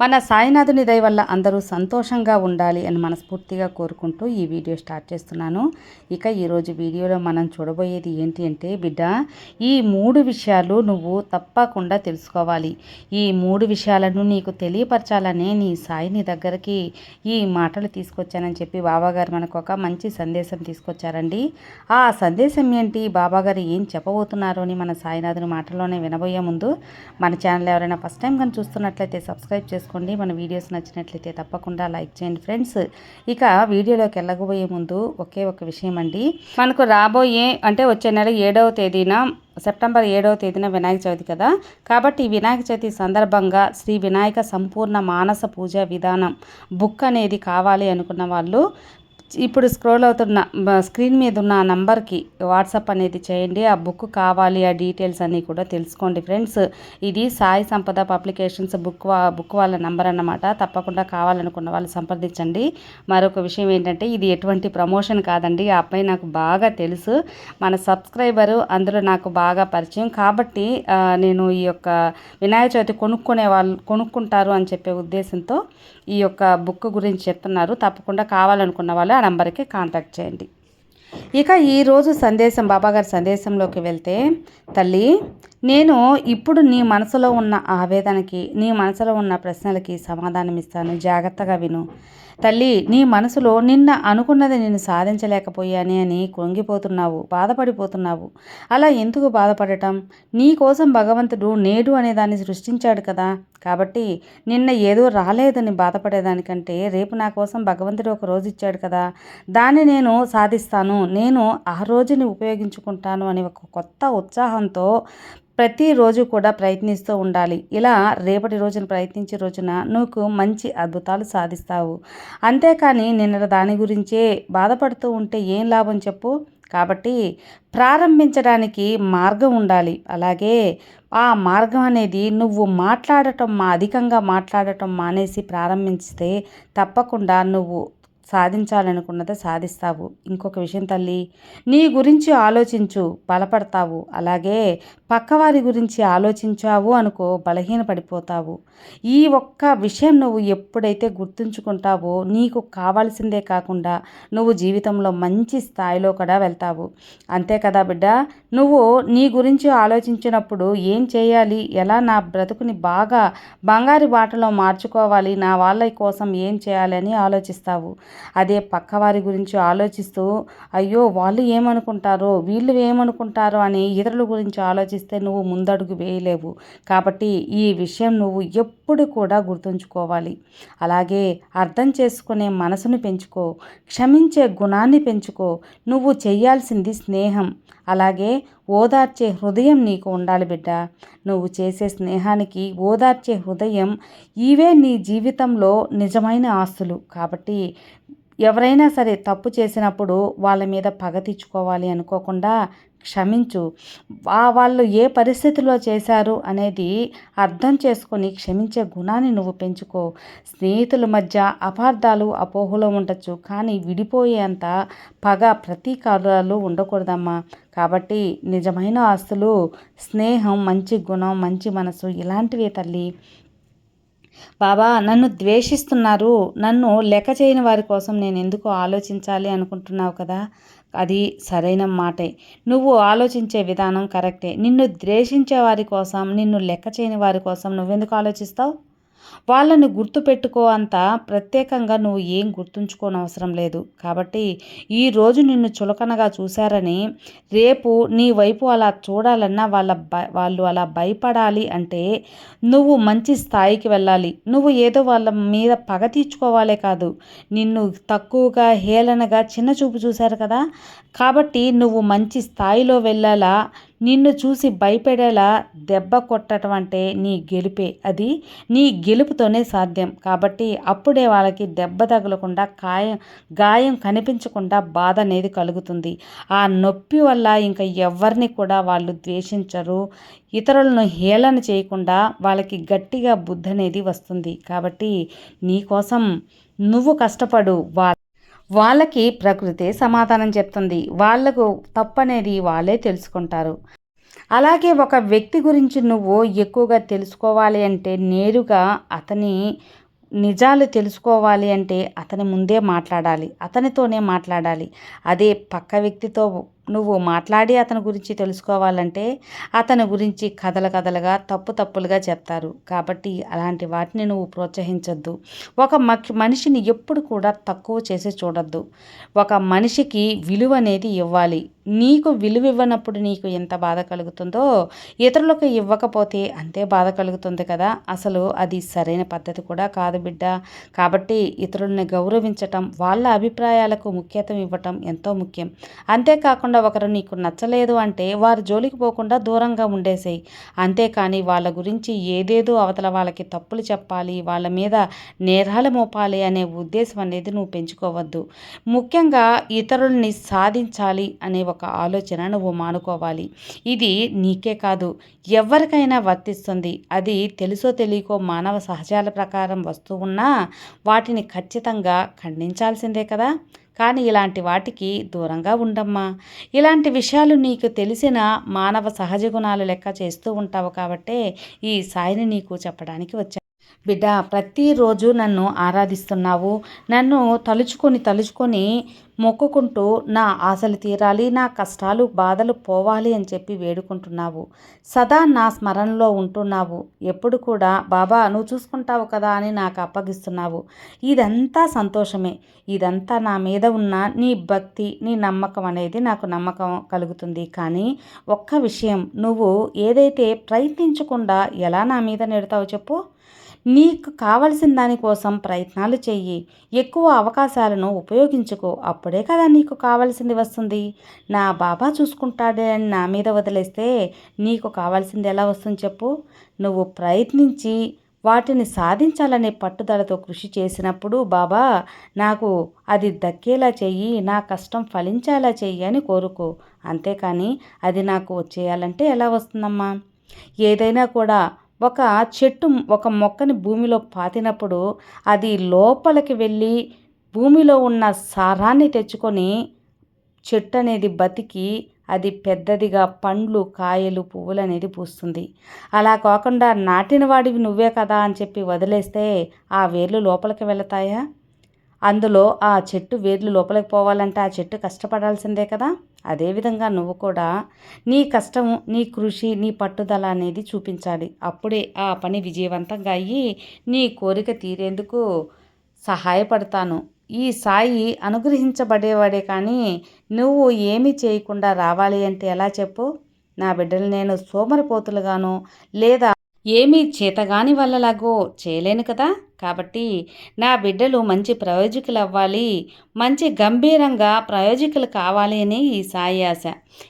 మన సాయినాథుని దయ వల్ల అందరూ సంతోషంగా ఉండాలి అని మనస్ఫూర్తిగా కోరుకుంటూ ఈ వీడియో స్టార్ట్ చేస్తున్నాను. ఇక ఈరోజు వీడియోలో మనం చూడబోయేది ఏంటి అంటే బిడ్డ ఈ మూడు విషయాలు నువ్వు తప్పకుండా తెలుసుకోవాలి. ఈ మూడు విషయాలను నీకు తెలియపరచాలనే నీ సాయిని దగ్గరికి ఈ మాటలు తీసుకొచ్చానని చెప్పి బాబాగారు మనకు ఒక మంచి సందేశం తీసుకొచ్చారండి. ఆ సందేశం ఏంటి? బాబాగారు ఏం చెప్పబోతున్నారు అని మన సాయినాథుని మాటల్లోనే వినబోయే ముందు మన ఛానల్ ఎవరైనా ఫస్ట్ టైం కానీ చూస్తున్నట్లయితే సబ్స్క్రైబ్ చేసుకోండి చేసుకోండి. మన వీడియోస్ నచ్చినట్లయితే తప్పకుండా లైక్ చేయండి ఫ్రెండ్స్. ఇక వీడియోలోకి వెళ్ళకపోయే ముందు ఒకే ఒక విషయం అండి మనకు రాబోయే అంటే వచ్చే నెల ఏడవ తేదీన సెప్టెంబర్ ఏడవ తేదీన వినాయక చవితి కదా. కాబట్టి వినాయక చవితి సందర్భంగా శ్రీ వినాయక సంపూర్ణ మానస పూజ విధానం బుక్ అనేది కావాలి అనుకున్న వాళ్ళు ఇప్పుడు స్క్రోల్ అవుతున్న స్క్రీన్ మీద ఉన్న నంబర్కి వాట్సాప్ అనేది చేయండి. ఆ బుక్ కావాలి ఆ డీటెయిల్స్ అన్నీ కూడా తెలుసుకోండి ఫ్రెండ్స్ ఇది Sai Sampada publications book book వాళ్ళ నంబర్ అన్నమాట. తప్పకుండా కావాలనుకున్న వాళ్ళు సంప్రదించండి. మరొక విషయం ఏంటంటే ఇది ఎటువంటి ప్రమోషన్ కాదండి. ఆ అబ్బాయి నాకు బాగా తెలుసు. మన సబ్స్క్రైబరు అందులో నాకు బాగా పరిచయం. కాబట్టి నేను ఈ యొక్క వినాయక చవితి కొనుక్కునే వాళ్ళు కొనుక్కుంటారు అని చెప్పే ఉద్దేశంతో ఈ యొక్క బుక్ గురించి చెప్తున్నారు. తప్పకుండా కావాలనుకున్న వాళ్ళు ఆ నంబర్కి కాంటాక్ట్ చేయండి. ఇక ఈరోజు సందేశం బాబాగారి సందేశంలోకి వెళ్తే తల్లి నేను ఇప్పుడు నీ మనసులో ఉన్న ఆవేదనకి నీ మనసులో ఉన్న ప్రశ్నలకి సమాధానం ఇస్తాను జాగ్రత్తగా విను. తల్లి నీ మనసులో నిన్న అనుకున్నది నేను సాధించలేకపోయాని అని కృంగిపోతున్నావు బాధపడిపోతున్నావు. అలా ఎందుకు బాధపడటం? నీ కోసం భగవంతుడు నేడు అనే దాన్ని సృష్టించాడు కదా. కాబట్టి నిన్న ఏదో రాలేదని బాధపడేదానికంటే రేపు నా కోసం భగవంతుడు ఒక రోజు ఇచ్చాడు కదా. దాన్ని నేను సాధిస్తాను. నేను ఆ రోజుని ఉపయోగించుకుంటాను అని ఒక కొత్త ఉత్సాహంతో ప్రతిరోజు కూడా ప్రయత్నిస్తూ ఉండాలి. ఇలా రేపటి రోజున ప్రయత్నించే రోజున నువ్వు మంచి అద్భుతాలు సాధిస్తావు. అంతేకాని నిన్న దాని గురించే బాధపడుతూ ఉంటే ఏం లాభం చెప్పు? కాబట్టి ప్రారంభించడానికి మార్గం ఉండాలి. అలాగే ఆ మార్గం అనేది నువ్వు మాట్లాడటం మా అధికంగా మాట్లాడటం మానేసి ప్రారంభించితే తప్పకుండా నువ్వు సాధించాలనుకున్నది సాధిస్తావు. ఇంకొక విషయం తల్లి నీ గురించి ఆలోచించు బలపడతావు. అలాగే పక్కవారి గురించి ఆలోచించావు అనుకో బలహీన పడిపోతావు ఈ ఒక్క విషయం నువ్వు ఎప్పుడైతే గుర్తుంచుకుంటావో నీకు కావాల్సిందే కాకుండా నువ్వు జీవితంలో మంచి స్థాయిలో కూడా వెళ్తావు. అంతే కదా బిడ్డ? నువ్వు నీ గురించి ఆలోచించినప్పుడు ఏం చేయాలి? ఎలా నా బ్రతుకుని బాగా బంగారు బాటలో మార్చుకోవాలి? నా వాళ్ళ కోసం ఏం చేయాలి అని ఆలోచిస్తావు. అదే పక్కవారి గురించి ఆలోచిస్తూ అయ్యో వాళ్ళు ఏమనుకుంటారో వీళ్ళు ఏమనుకుంటారో అని ఇతరుల గురించి ఆలోచిస్తే నువ్వు ముందడుగు వేయలేవు. కాబట్టి ఈ విషయం నువ్వు ఎప్పుడు కూడా గుర్తుంచుకోవాలి. అలాగే అర్థం చేసుకునే మనసును పెంచుకో క్షమించే గుణాన్ని పెంచుకో నువ్వు చేయాల్సింది స్నేహం. అలాగే ఓదార్చే హృదయం నీకు ఉండాలి బిడ్డ. నువ్వు చేసే స్నేహానికి ఓదార్చే హృదయం ఇవే నీ జీవితంలో నిజమైన ఆస్తులు. కాబట్టి ఎవరైనా సరే తప్పు చేసినప్పుడు వాళ్ళ మీద పగ తెచ్చుకోవాలి అనుకోకుండా క్షమించు. వాళ్ళు ఏ పరిస్థితిలో చేశారు అనేది అర్థం చేసుకొని క్షమించే గుణాన్ని నువ్వు పెంచుకో. స్నేహితుల మధ్య అపార్థాలు అపోహలు ఉండొచ్చు కానీ విడిపోయేంత పగ ప్రతీకారాలు ఉండకూడదమ్మా. కాబట్టి నిజమైన ఆస్తులు స్నేహం మంచి గుణం మంచి మనసు ఇలాంటివే తల్లి. బాబా నన్ను ద్వేషిస్తున్నారు. నన్ను లెక్క చేయని వారి కోసం నేను ఎందుకు ఆలోచించాలి అనుకుంటున్నావు కదా? అది సరైన మాటే. నువ్వు ఆలోచించే విధానం కరెక్టే. నిన్ను ద్వేషించే వారి కోసం నిన్ను లెక్క చేయని వారి కోసం నువ్వెందుకు ఆలోచిస్తావు? వాళ్ళని గుర్తుపెట్టుకో అంత ప్రత్యేకంగా నువ్వు ఏం గుర్తుంచుకోనవసరం లేదు. కాబట్టి ఈరోజు నిన్ను చులకనగా చూశారని రేపు నీ వైపు అలా చూడాలన్నా వాళ్ళ వాళ్ళు అలా భయపడాలి అంటే నువ్వు మంచి స్థాయికి వెళ్ళాలి. నువ్వు ఏదో వాళ్ళ మీద పగ తీర్చుకోవాలే కాదు. నిన్ను తక్కువగా హేళనగా చిన్న చూపు చూశారు కదా? కాబట్టి నువ్వు మంచి స్థాయిలో వెళ్ళాలా? నిన్ను చూసి భయపడేలా దెబ్బ కొట్టడం అంటే నీ గెలుపే. అది నీ గెలుపుతోనే సాధ్యం. కాబట్టి అప్పుడే వాళ్ళకి దెబ్బ తగలకుండా గాయం గాయం కనిపించకుండా బాధ అనేది కలుగుతుంది. ఆ నొప్పి వల్ల ఇంకా ఎవరిని కూడా వాళ్ళు ద్వేషించరు. ఇతరులను హేళన చేయకుండా వాళ్ళకి గట్టిగా బుద్ధి అనేది వస్తుంది. కాబట్టి నీకోసం నువ్వు కష్టపడు వా వాళ్ళకి ప్రకృతి సమాధానం చెప్తుంది. వాళ్ళకు తప్పనేది వాళ్ళే తెలుసుకుంటారు. అలాగే ఒక వ్యక్తి గురించి నువ్వు ఎక్కువగా తెలుసుకోవాలి అంటే నేరుగా అతని నిజాలు తెలుసుకోవాలి అంటే అతని ముందే మాట్లాడాలి. అతనితోనే మాట్లాడాలి. అదే పక్క వ్యక్తితో నువ్వు మాట్లాడి అతని గురించి తెలుసుకోవాలంటే అతని గురించి కథల కథలుగా తప్పు తప్పులుగా చెప్తారు. కాబట్టి అలాంటి వాటిని నువ్వు ప్రోత్సహించొద్దు. ఒక మనిషిని ఎప్పుడు కూడా తక్కువ చేసి చూడొద్దు. ఒక మనిషికి విలువ అనేది ఇవ్వాలి. నీకు విలువ ఇవ్వనప్పుడు నీకు ఎంత బాధ కలుగుతుందో ఇతరులకు ఇవ్వకపోతే అంతే బాధ కలుగుతుంది కదా. అసలు అది సరైన పద్ధతి కూడా కాదు బిడ్డ. కాబట్టి ఇతరుల్ని గౌరవించటం వాళ్ళ అభిప్రాయాలకు ముఖ్యత ఇవ్వటం ఎంతో ముఖ్యం. అంతేకాకుండా కాకుండా ఒకరు నీకు నచ్చలేదు అంటే వారి జోలికి పోకుండా దూరంగా ఉండేసేయి. అంతేకాని వాళ్ళ గురించి ఏదేదో అవతల వాళ్ళకి తప్పులు చెప్పాలి వాళ్ళ మీద నేరాలు మోపాలి అనే ఉద్దేశం అనేది నువ్వు పెంచుకోవద్దు. ముఖ్యంగా ఇతరుల్ని సాధించాలి అనే ఒక ఆలోచన నువ్వు మానుకోవాలి. ఇది నీకే కాదు ఎవరికైనా వర్తిస్తుంది. అది తెలుసో తెలియకో మానవ సహజాల ప్రకారం వస్తూ ఉన్నా వాటిని ఖచ్చితంగా ఖండించాల్సిందే కదా. కానీ ఇలాంటి వాటికి దూరంగా ఉండమ్మా. ఇలాంటి విషయాలు నీకు తెలిసిన మానవ సహజ గుణాలు లెక్క చేస్తూ ఉంటావు కాబట్టే ఈ సాయిని నీకు చెప్పడానికి వచ్చాను. బిడ్డ ప్రతిరోజు నన్ను ఆరాధిస్తున్నావు. నన్ను తలుచుకొని తలుచుకొని మొక్కుకుంటూ నా ఆశలు తీరాలి నా కష్టాలు బాధలు పోవాలి అని చెప్పి వేడుకుంటున్నావు. సదా నా స్మరణలో ఉంటున్నావు. ఎప్పుడు కూడా బాబా నువ్వు చూసుకుంటావు కదా అని నాకు అప్పగిస్తున్నావు. ఇదంతా సంతోషమే. ఇదంతా నా మీద ఉన్న నీ భక్తి నీ నమ్మకం అనేది నాకు నమ్మకం కలుగుతుంది. కానీ ఒక్క విషయం నువ్వు ఏదైతే ప్రయత్నించకుండా ఎలా నా మీద నెడతావు చెప్పు. నీకు కావలసిన దానికోసం ప్రయత్నాలు చెయ్యి. ఎక్కువ అవకాశాలను ఉపయోగించుకో. అప్పుడే కదా నీకు కావాల్సింది వస్తుంది. నా బాబా చూసుకుంటాడే అని నా మీద వదిలేస్తే నీకు కావాల్సింది ఎలా వస్తుంది చెప్పు. నువ్వు ప్రయత్నించి వాటిని సాధించాలనే పట్టుదలతో కృషి చేసినప్పుడు బాబా నాకు అది దక్కేలా చెయ్యి నా కష్టం ఫలించేలా చెయ్యి అని కోరుకో. అంతేకాని అది నాకు చేయాలంటే ఎలా వస్తుందమ్మా? ఏదైనా కూడా ఒక చెట్టు ఒక మొక్కని భూమిలో పాతినప్పుడు అది లోపలికి వెళ్ళి భూమిలో ఉన్న సారాన్ని తెచ్చుకొని చెట్టు అనేది బతికి అది పెద్దదిగా పండ్లు కాయలు పువ్వులు అనేది పూస్తుంది. అలా కాకుండా నాటిన వాడివి నువ్వే కదా అని చెప్పి వదిలేస్తే ఆ వేర్లు లోపలికి వెళతాయా? అందులో ఆ చెట్టు వేర్లు లోపలికి పోవాలంటే ఆ చెట్టు కష్టపడాల్సిందే కదా? అదేవిధంగా నువ్వు కూడా నీ కష్టం నీ కృషి నీ పట్టుదల అనేది చూపించాలి. అప్పుడే ఆ పని విజయవంతంగా అయ్యి నీ కోరిక తీరేందుకు సహాయపడతాను. ఈ సాయి అనుగ్రహించబడేవాడే కానీ నువ్వు ఏమి చేయకుండా రావాలి అంటే ఎలా చెప్పు? నా బిడ్డలు నేను సోమరిపోతులుగాను లేదా ఏమీ చేతగాని వల్లలాగో చేయలేను కదా. కాబట్టి నా బిడ్డలు మంచి ప్రయోజకులు అవ్వాలి మంచి గంభీరంగా ప్రయోజకులు కావాలి అని ఈ సాయి ఆశ.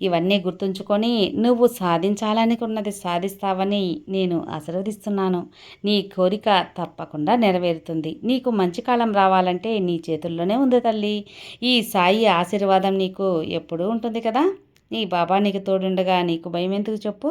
ఇవన్నీ గుర్తుంచుకొని నువ్వు సాధించాలనుకున్నది సాధిస్తావని నేను ఆశీర్వదిస్తున్నాను. నీ కోరిక తప్పకుండా నెరవేరుతుంది. నీకు మంచి కాలం రావాలంటే నీ చేతుల్లోనే ఉంది తల్లి. ఈ సాయి ఆశీర్వాదం నీకు ఎప్పుడూ ఉంటుంది కదా. నీ బాబా నీకు తోడుండగా నీకు భయం ఎందుకు చెప్పు?